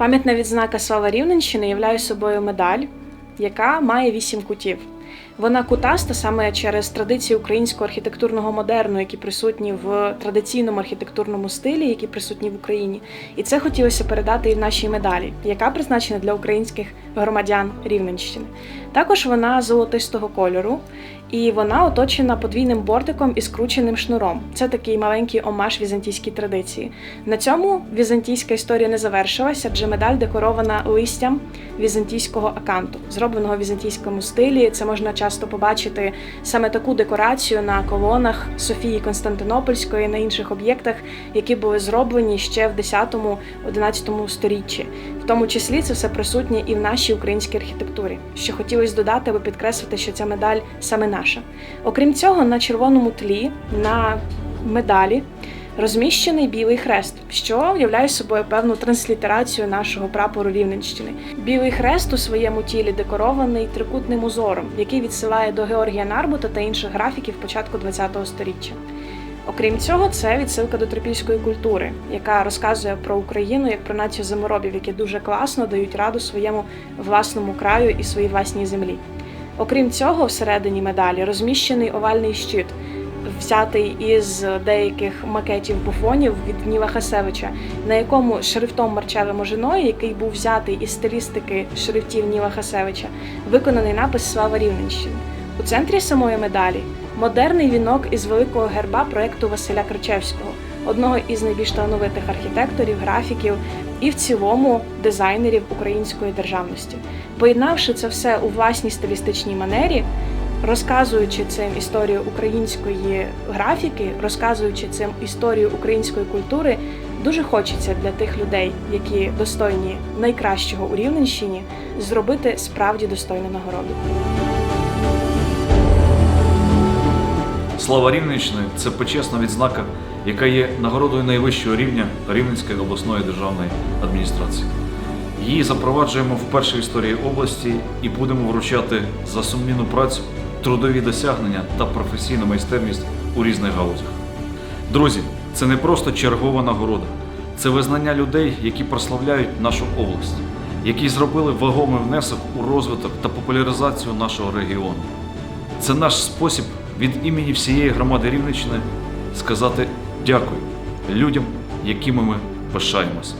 Пам'ятна відзнака Слава Рівненщини являє собою медаль, яка має вісім кутів. Вона кутаста саме через традиції українського архітектурного модерну, які присутні в традиційному архітектурному стилі, які присутні в Україні. І це хотілося передати і в нашій медалі, яка призначена для українських громадян Рівненщини. Також вона золотистого кольору, і вона оточена подвійним бортиком і скрученим шнуром. Це такий маленький омаж візантійській традиції. На цьому візантійська історія не завершилася, адже медаль декорована листям візантійського аканту, зробленого в візантійському стилі. Це можна часто побачити саме таку декорацію на колонах Софії Константинопольської, на інших об'єктах, які були зроблені ще в 10-11 сторіччі. В тому числі це все присутнє і в нашій українській архітектурі. Що хотілося додати, аби підкреслити, що ця медаль саме наша. Окрім цього, на червоному тлі на медалі розміщений білий хрест, що являє собою певну транслітерацію нашого прапору Рівненщини. Білий хрест у своєму тілі декорований трикутним узором, який відсилає до Георгія Нарбута та інших графіків початку ХХ століття. Окрім цього, це відсилка до трипільської культури, яка розказує про Україну як про націю зиморобів, які дуже класно дають раду своєму власному краю і своїй власній землі. Окрім цього, всередині медалі розміщений овальний щит, взятий із деяких макетів буфонів від Ніла Хасевича, на якому шрифтом Марчевим Ожиною, який був взятий із стилістики шрифтів Ніла Хасевича, виконаний напис Слава Рівненщини. У центрі самої медалі модерний вінок із великого герба проекту Василя Кричевського, одного із найбільш талановитих архітекторів, графіків і в цілому дизайнерів української державності. Поєднавши це все у власній стилістичній манері, розказуючи цим історію української графіки, розказуючи цим історію української культури, дуже хочеться для тих людей, які достойні найкращого у Рівненщині, зробити справді достойну нагороду. Слава Рівненщини це почесна відзнака, яка є нагородою найвищого рівня Рівненської обласної державної адміністрації. Її запроваджуємо в історії області і будемо вручати за сумлінну працю, трудові досягнення та професійну майстерність у різних галузях. Друзі, це не просто чергова нагорода, це визнання людей, які прославляють нашу область, які зробили вагомий внесок у розвиток та популяризацію нашого регіону. Це наш спосіб від імені всієї громади Рівненщини сказати дякую людям, якими ми пишаємося.